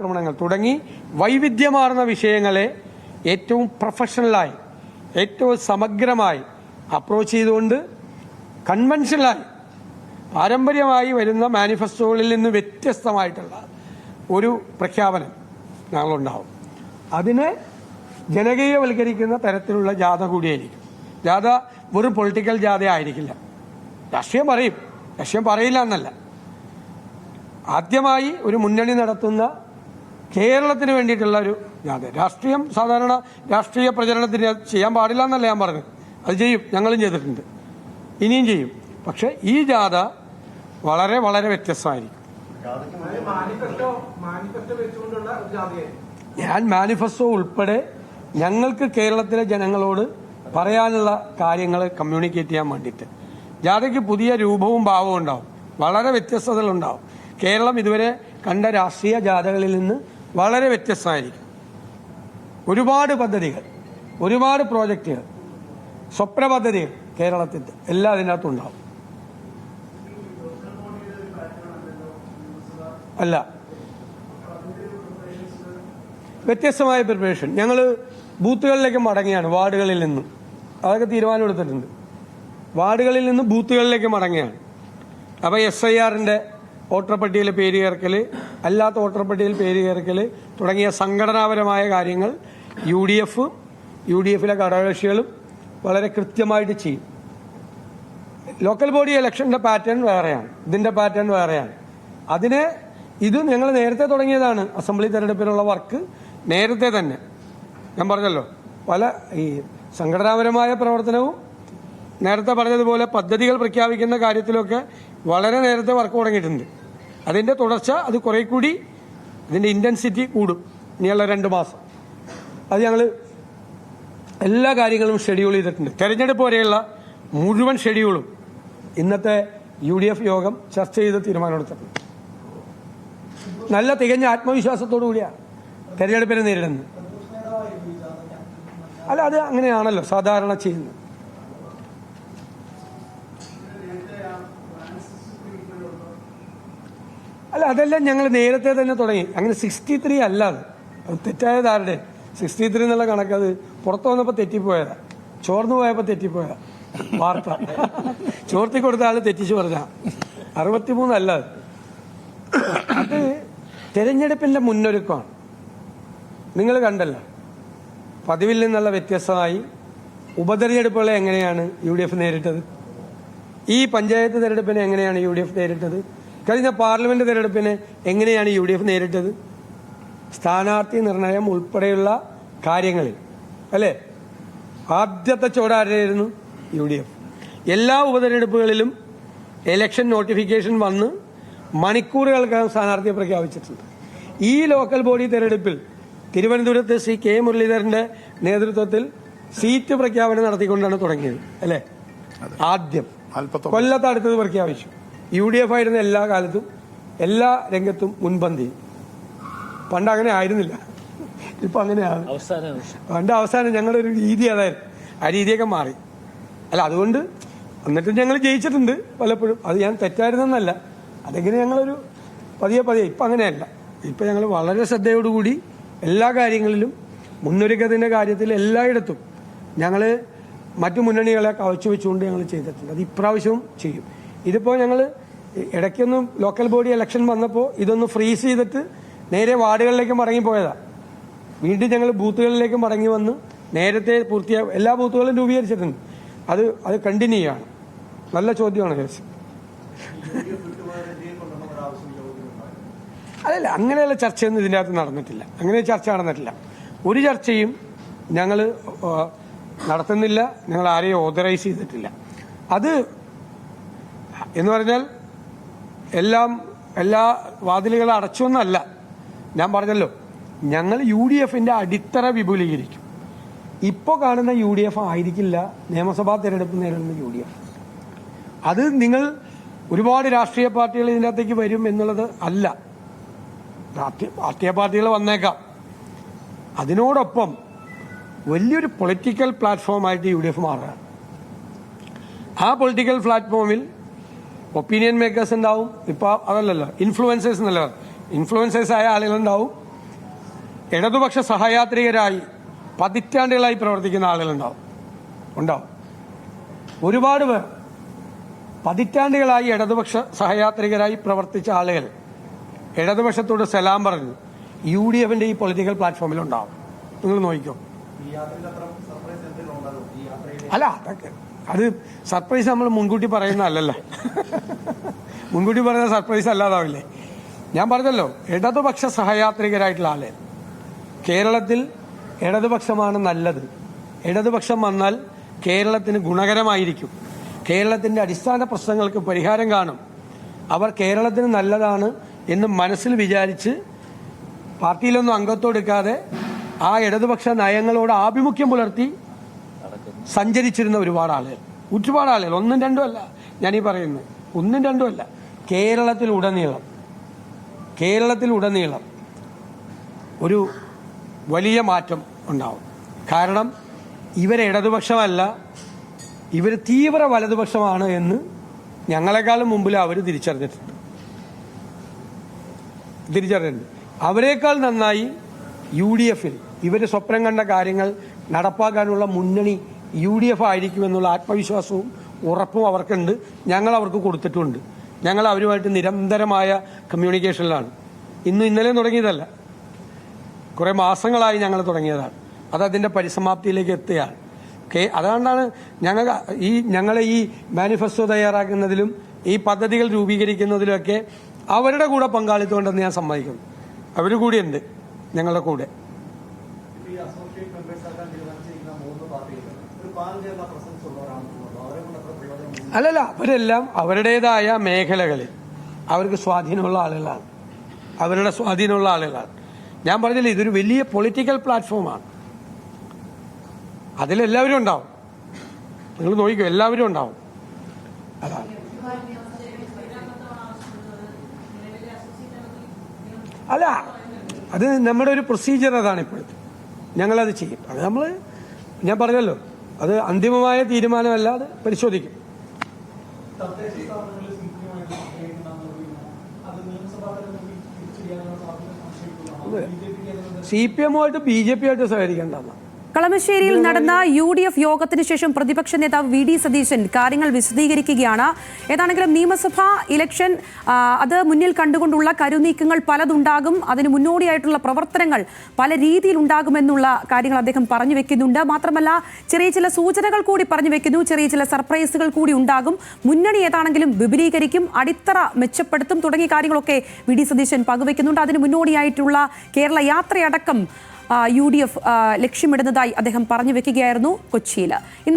ആക്രമണങ്ങൾ തുടങ്ങി വൈവിധ്യമാർന്ന വിഷയങ്ങളെ ഏറ്റവും പ്രൊഫഷണലായി ഏറ്റവും സമഗ്രമായി അപ്രോച്ച് ചെയ്തുകൊണ്ട് കൺവെൻഷനായി പാരമ്പര്യമായി വരുന്ന മാനിഫെസ്റ്റോകളിൽ നിന്ന് വ്യത്യസ്തമായിട്ടുള്ള ഒരു പ്രഖ്യാപനം ഞങ്ങളുണ്ടാവും. അതിനെ ജനകീയവൽക്കരിക്കുന്ന തരത്തിലുള്ള ജാഥ കൂടിയായിരിക്കും. ജാഥ വെറും പൊളിറ്റിക്കൽ ജാഥ ആയിരിക്കില്ല. രാഷ്ട്രീയം പറയും. രാഷ്ട്രീയം പറയില്ല എന്നല്ല. ആദ്യമായി ഒരു മുന്നണി നടത്തുന്ന കേരളത്തിന് വേണ്ടിയിട്ടുള്ള ഒരു അതെ രാഷ്ട്രീയം സാധാരണ രാഷ്ട്രീയ പ്രചരണത്തിന് ചെയ്യാൻ പാടില്ല എന്നല്ല ഞാൻ പറഞ്ഞത്. അത് ചെയ്യും. ഞങ്ങളും ചെയ്തിട്ടുണ്ട്. ഇനിയും ചെയ്യും. പക്ഷെ ഈ ജാഥ വളരെ വളരെ വ്യത്യസ്തമായിരിക്കും. ഞാൻ മാനിഫെസ്റ്റോ ഉൾപ്പെടെ ഞങ്ങൾക്ക് കേരളത്തിലെ ജനങ്ങളോട് പറയാനുള്ള കാര്യങ്ങൾ കമ്മ്യൂണിക്കേറ്റ് ചെയ്യാൻ വേണ്ടിയിട്ട്. ജാഥയ്ക്ക് പുതിയ രൂപവും ഭാവവും ഉണ്ടാവും. വളരെ വ്യത്യസ്തതകളുണ്ടാവും. കേരളം ഇതുവരെ കണ്ട രാഷ്ട്രീയ ജാഥകളിൽ നിന്ന് വളരെ വ്യത്യസ്തമായിരിക്കും. ഒരുപാട് പദ്ധതികൾ ഒരുപാട് പ്രോജക്റ്റുകൾ സ്വപ്ന പദ്ധതികൾ കേരളത്തിന്റെ എല്ലാം അതിനകത്തും ഉണ്ടാവും. അല്ല. വ്യത്യസ്തമായ പ്രിപ്പറേഷൻ ഞങ്ങൾ ബൂത്തുകളിലേക്ക് മടങ്ങിയാണ് വാർഡുകളിൽ നിന്നും. അതൊക്കെ തീരുമാനം എടുത്തിട്ടുണ്ട്. വാർഡുകളിൽ നിന്ന് ബൂത്തുകളിലേക്ക് മടങ്ങിയാണ്. അപ്പോൾ എസ് ഐ ആറിന്റെ വോട്ടർ പട്ടികയിൽ പേര് ചേർക്കൽ അല്ലാത്ത വോട്ടർ പട്ടികയിൽ പേര് ചേർക്കൽ തുടങ്ങിയ സംഘടനാപരമായ കാര്യങ്ങൾ U D F U D എഫിലെ ഘടകകക്ഷികളും വളരെ കൃത്യമായിട്ട് ചെയ്യും. ലോക്കൽ ബോഡി ഇലക്ഷന്റെ പാറ്റേൺ വേറെയാണ്. ഇതിന്റെ പാറ്റേൺ വേറെയാണ്. അതിനെ ഇത് ഞങ്ങൾ നേരത്തെ തുടങ്ങിയതാണ് അസംബ്ലി തെരഞ്ഞെടുപ്പിനുള്ള വർക്ക് നേരത്തെ തന്നെ. ഞാൻ പറഞ്ഞല്ലോ പല ഈ സംഘടനാപരമായ പ്രവർത്തനവും നേരത്തെ പറഞ്ഞതുപോലെ പദ്ധതികൾ പ്രഖ്യാപിക്കുന്ന കാര്യത്തിലൊക്കെ വളരെ നേരത്തെ വർക്ക് തുടങ്ങിയിട്ടുണ്ട്. അതിന്റെ തുടർച്ച അത് കുറെ കൂടി ഇതിന്റെ ഇന്റൻസിറ്റി കൂടും. ഇനിയുള്ള രണ്ട് മാസം. അത് ഞങ്ങൾ എല്ലാ കാര്യങ്ങളും ഷെഡ്യൂൾ ചെയ്തിട്ടുണ്ട്. തെരഞ്ഞെടുപ്പ് വരെയുള്ള മുഴുവൻ ഷെഡ്യൂളും ഇന്നത്തെ യു ഡി എഫ് യോഗം ചർച്ച ചെയ്ത് തീരുമാനമെടുത്തിട്ടുണ്ട്. നല്ല തികഞ്ഞ ആത്മവിശ്വാസത്തോടു കൂടിയാണ് തെരഞ്ഞെടുപ്പിനെ നേരിടുന്നത്. അല്ല അത് അങ്ങനെയാണല്ലോ സാധാരണ ചെയ്യുന്നത്. അതെല്ലാം ഞങ്ങൾ നേരത്തെ തന്നെ തുടങ്ങി. അങ്ങനെ സിക്സ്റ്റി ത്രീ അല്ല അത്. അത് തെറ്റായത് ആരുടെ സിക്സ്റ്റി ത്രീ എന്നുള്ള കണക്ക് അത് പുറത്തു വന്നപ്പോൾ തെറ്റിപ്പോയതാ. ചോർന്നു പോയപ്പോൾ തെറ്റിപ്പോയതാ. വാർത്ത. ചോർത്തി കൊടുത്ത ആൾ തെറ്റിച്ചു പറഞ്ഞ. അറുപത്തിമൂന്നല്ല അത്. അത് തെരഞ്ഞെടുപ്പിന്റെ മുന്നൊരുക്കമാണ്. നിങ്ങൾ കണ്ടല്ലോ. പതിവിൽ നിന്നുള്ള വ്യത്യസ്തമായി ഉപതെരഞ്ഞെടുപ്പുകളെ എങ്ങനെയാണ് യു ഡി എഫ് നേരിട്ടത്? ഈ പഞ്ചായത്ത് തെരഞ്ഞെടുപ്പിനെ എങ്ങനെയാണ് യു ഡി എഫ് നേരിട്ടത്? കഴിഞ്ഞ പാർലമെന്റ് തെരഞ്ഞെടുപ്പിന് എങ്ങനെയാണ് യു ഡി എഫ് നേരിട്ടത്? സ്ഥാനാർത്ഥി നിർണയം ഉൾപ്പെടെയുള്ള കാര്യങ്ങളിൽ. അല്ലേ? ആദ്യത്തെ ചോടാരായിരുന്നു യു ഡി എഫ്. എല്ലാ ഉപതെരഞ്ഞെടുപ്പുകളിലും ഇലക്ഷൻ നോട്ടിഫിക്കേഷൻ വന്ന് മണിക്കൂറുകൾക്കകം സ്ഥാനാർത്ഥിയെ പ്രഖ്യാപിച്ചിട്ടുണ്ട്. ഈ ലോക്കൽ ബോഡി തെരഞ്ഞെടുപ്പിൽ തിരുവനന്തപുരത്ത് ശ്രീ കെ മുരളീധരന്റെ നേതൃത്വത്തിൽ സീറ്റ് പ്രഖ്യാപനം നടത്തിക്കൊണ്ടാണ് തുടങ്ങിയത്. അല്ലേ? ആദ്യം. കൊല്ലത്ത് അടുത്തത് പ്രഖ്യാപിച്ചു. യു ഡി എഫ് ആയിരുന്ന എല്ലാ കാലത്തും എല്ലാ രംഗത്തും മുൻപന്തി. പണ്ട് അങ്ങനെ ആയിരുന്നില്ല. ഇപ്പൊ അങ്ങനെയാണ്. പണ്ട് അവസാനം ഞങ്ങളുടെ ഒരു രീതി അതായിരുന്നു. ആ രീതിയൊക്കെ മാറി. അല്ല അതുകൊണ്ട് എന്നിട്ടും ഞങ്ങൾ ജയിച്ചിട്ടുണ്ട് പലപ്പോഴും. അത് ഞാൻ തെറ്റായിരുന്നെന്നല്ല. അതെങ്ങനെ ഞങ്ങളൊരു പതിയെ പതിയെ ഇപ്പം അങ്ങനെയല്ല. ഇപ്പം ഞങ്ങൾ വളരെ ശ്രദ്ധയോടുകൂടി എല്ലാ കാര്യങ്ങളിലും മുന്നൊരുക്കത്തിന്റെ കാര്യത്തിൽ എല്ലായിടത്തും ഞങ്ങൾ മറ്റു മുന്നണികളെ കവച്ചു വെച്ചുകൊണ്ട് ഞങ്ങൾ ചെയ്തിട്ടുണ്ട്. അത് ഇപ്രാവശ്യവും ചെയ്യും. ഇതിപ്പോൾ ഞങ്ങൾ ഇടയ്ക്കൊന്നും ലോക്കൽ ബോഡി ഇലക്ഷൻ വന്നപ്പോൾ ഇതൊന്ന് ഫ്രീസ് ചെയ്തിട്ട് നേരെ വാർഡുകളിലേക്ക് മടങ്ങിപ്പോയതാണ് വീണ്ടും ഞങ്ങൾ ബൂത്തുകളിലേക്ക് മടങ്ങി വന്ന് നേരത്തെ പൂർത്തിയാ എല്ലാ ബൂത്തുകളും രൂപീകരിച്ചിട്ടുണ്ട്. അത് അത് കണ്ടിന്യൂ ചെയ്യാണ്. നല്ല ചോദ്യമാണ് കേസ്. അതല്ല അങ്ങനെയുള്ള ചർച്ചയൊന്നും ഇതിന്റെ അകത്ത് നടന്നിട്ടില്ല. അങ്ങനെ ചർച്ച നടന്നിട്ടില്ല. ഒരു ചർച്ചയും ഞങ്ങൾ നടത്തുന്നില്ല. ഞങ്ങൾ ആരെയും ഓതറൈസ് ചെയ്തിട്ടില്ല. അത് എന്ന് പറഞ്ഞാൽ എല്ലാം എല്ലാ വാതിലുകളും അടച്ചൊന്നല്ല ഞാൻ പറഞ്ഞല്ലോ ഞങ്ങൾ യു ഡി എഫിന്റെ അടിത്തറ വിപുലീകരിക്കും. ഇപ്പോൾ കാണുന്ന യു ഡി എഫ് ആയിരിക്കില്ല നിയമസഭാ തെരഞ്ഞെടുപ്പ് നേരിടുന്ന യു ഡി എഫ് അത് നിങ്ങൾ ഒരുപാട് രാഷ്ട്രീയ പാർട്ടികൾ ഇതിന്റെ അകത്തേക്ക് വരും എന്നുള്ളത് അല്ല. രാഷ്ട്രീയ പാർട്ടികൾ വന്നേക്കാം. അതിനോടൊപ്പം വലിയൊരു പൊളിറ്റിക്കൽ പ്ലാറ്റ്ഫോമായിട്ട് യു ഡി എഫ് മാറുകയാണ്. ആ പൊളിറ്റിക്കൽ പ്ലാറ്റ്ഫോമിൽ ഒപ്പീനിയൻ മേക്കേഴ്സ് ഉണ്ടാവും. ഇപ്പൊ അതല്ലല്ലോ ഇൻഫ്ലുവൻസേഴ്സ് എന്നല്ല ഇൻഫ്ലുവൻസേഴ്സ് ആയ ആളുകളുണ്ടാവും ഇടതുപക്ഷ സഹയാത്രികരായി പതിറ്റാണ്ടുകളായി പ്രവർത്തിക്കുന്ന ആളുകളുണ്ടാവും ഉണ്ടാവും. ഒരുപാട് പേർ പതിറ്റാണ്ടുകളായി ഇടതുപക്ഷ സഹയാത്രികരായി പ്രവർത്തിച്ച ആളുകൾ ഇടതുപക്ഷത്തോട് സലാം പറഞ്ഞ് യു ഡി എഫിന്റെ ഈ പൊളിറ്റിക്കൽ പ്ലാറ്റ്ഫോമിൽ ഉണ്ടാവും. നിങ്ങൾ നോക്കിക്കോ. അല്ല അതൊക്കെ അത് സർപ്രൈസ് നമ്മൾ മുൻകൂട്ടി പറയുന്ന അല്ലല്ലോ. മുൻകൂട്ടി പറയുന്ന സർപ്രൈസ് അല്ലാതാവില്ലേ? ഞാൻ പറഞ്ഞല്ലോ ഇടതുപക്ഷ സഹയാത്രികരായിട്ടുള്ള ആളെ. കേരളത്തിൽ ഇടതുപക്ഷമാണ് നല്ലത്. ഇടതുപക്ഷം വന്നാൽ കേരളത്തിന് ഗുണകരമായിരിക്കും. കേരളത്തിന്റെ അടിസ്ഥാന പ്രശ്നങ്ങൾക്ക് പരിഹാരം കാണും. അവർ കേരളത്തിന് നല്ലതാണ് എന്ന് മനസ്സിൽ വിചാരിച്ച് പാർട്ടിയിലൊന്നും അംഗത്വം ആ ഇടതുപക്ഷ നയങ്ങളോട് ആഭിമുഖ്യം പുലർത്തി സഞ്ചരിച്ചിരുന്ന ഒരുപാട് ആളുകൾ. ഒരുപാട് ആളുകൾ. ഒന്നും രണ്ടും അല്ല. ഈ പറയുന്നത് ഒന്നും രണ്ടും അല്ല. കേരളത്തിൽ ഉടനീളം കേരളത്തിൽ ഉടനീളം ഒരു വലിയ മാറ്റം ഉണ്ടാവും. കാരണം ഇവരെ ഇടതുപക്ഷമല്ല ഇവർ തീവ്ര വലതുപക്ഷമാണ് എന്ന് ഞങ്ങളെക്കാളും മുമ്പിൽ അവർ തിരിച്ചറിഞ്ഞിട്ടുണ്ട്. തിരിച്ചറിഞ്ഞിട്ടുണ്ട്. അവരെക്കാൾ നന്നായി യു ഡി എഫിൽ ഇവർ സ്വപ്നം കണ്ട കാര്യങ്ങൾ നടപ്പാക്കാനുള്ള മുന്നണി യു ഡി എഫ് ആയിരിക്കുമെന്നുള്ള ആത്മവിശ്വാസവും ഉറപ്പും അവർക്കുണ്ട്. ഞങ്ങൾ അവർക്ക് കൊടുത്തിട്ടുണ്ട്. ഞങ്ങൾ അവരുമായിട്ട് നിരന്തരമായ കമ്മ്യൂണിക്കേഷനിലാണ് ഇന്ന് ഇന്നലെ തുടങ്ങിയതല്ല. കുറേ മാസങ്ങളായി ഞങ്ങൾ തുടങ്ങിയതാണ്. അത് അതിന്റെ പരിസമാപ്തിയിലേക്ക് എത്തുകയാണ്. കെ അതുകൊണ്ടാണ് ഞങ്ങൾ ഈ ഞങ്ങളെ ഈ മാനിഫെസ്റ്റോ തയ്യാറാക്കുന്നതിലും ഈ പദ്ധതികൾ രൂപീകരിക്കുന്നതിലുമൊക്കെ അവരുടെ കൂടെ പങ്കാളിത്തം ഉണ്ടെന്ന് ഞാൻ സമ്മതിക്കുന്നു. അവർ കൂടിയുണ്ട് ഞങ്ങളുടെ കൂടെ. അല്ലല്ല അവരെല്ലാം അവരുടേതായ മേഖലകളിൽ അവർക്ക് സ്വാധീനമുള്ള ആളുകളാണ്. അവരുടെ സ്വാധീനമുള്ള ആളുകളാണ്. ഞാൻ പറഞ്ഞില്ല ഇതൊരു വലിയ പൊളിറ്റിക്കൽ പ്ലാറ്റ്ഫോമാണ് അതിലെല്ലാവരും ഉണ്ടാവും. നിങ്ങൾ നോക്കിക്കോ എല്ലാവരും ഉണ്ടാവും. അതാണ്. അല്ല അത് നമ്മുടെ ഒരു പ്രൊസീജിയർ അതാണ് ഇപ്പോഴത്തെ. ഞങ്ങളത് ചെയ്യും. അത് നമ്മൾ ഞാൻ പറഞ്ഞല്ലോ അത് അന്തിമമായ തീരുമാനമല്ല അത് പരിശോധിക്കും. സി പി എമ്മുമായിട്ട് ബി ജെ പി ആയിട്ട് സഹകരിക്കേണ്ടതാണ് കളമശ്ശേരിയിൽ നടന്ന യു ഡി എഫ് യോഗത്തിന് ശേഷം പ്രതിപക്ഷ നേതാവ് വി ഡി സതീശൻ കാര്യങ്ങൾ വിശദീകരിക്കുകയാണ്. ഏതാണെങ്കിലും നിയമസഭാ ഇലക്ഷൻ അത് മുന്നിൽ കണ്ടുകൊണ്ടുള്ള കരുനീക്കങ്ങൾ പലതുണ്ടാകും. അതിന് മുന്നോടിയായിട്ടുള്ള പ്രവർത്തനങ്ങൾ പല രീതിയിൽ ഉണ്ടാകുമെന്നുള്ള കാര്യങ്ങൾ അദ്ദേഹം പറഞ്ഞു വെക്കുന്നുണ്ട്. മാത്രമല്ല ചെറിയ ചില സൂചനകൾ കൂടി പറഞ്ഞു വെക്കുന്നു. ചെറിയ ചില സർപ്രൈസുകൾ കൂടി ഉണ്ടാകും. മുന്നണി ഏതാണെങ്കിലും വിപുലീകരിക്കും അടിത്തറ മെച്ചപ്പെടുത്തും തുടങ്ങിയ കാര്യങ്ങളൊക്കെ വി ഡി സതീശൻ പങ്കുവെക്കുന്നുണ്ട്. അതിന് മുന്നോടിയായിട്ടുള്ള കേരള യാത്രയടക്കം യു ഡി എഫ് ലക്ഷ്യമിടുന്നതായി അദ്ദേഹം പറഞ്ഞു വെക്കുകയായിരുന്നു കൊച്ചിയിൽ.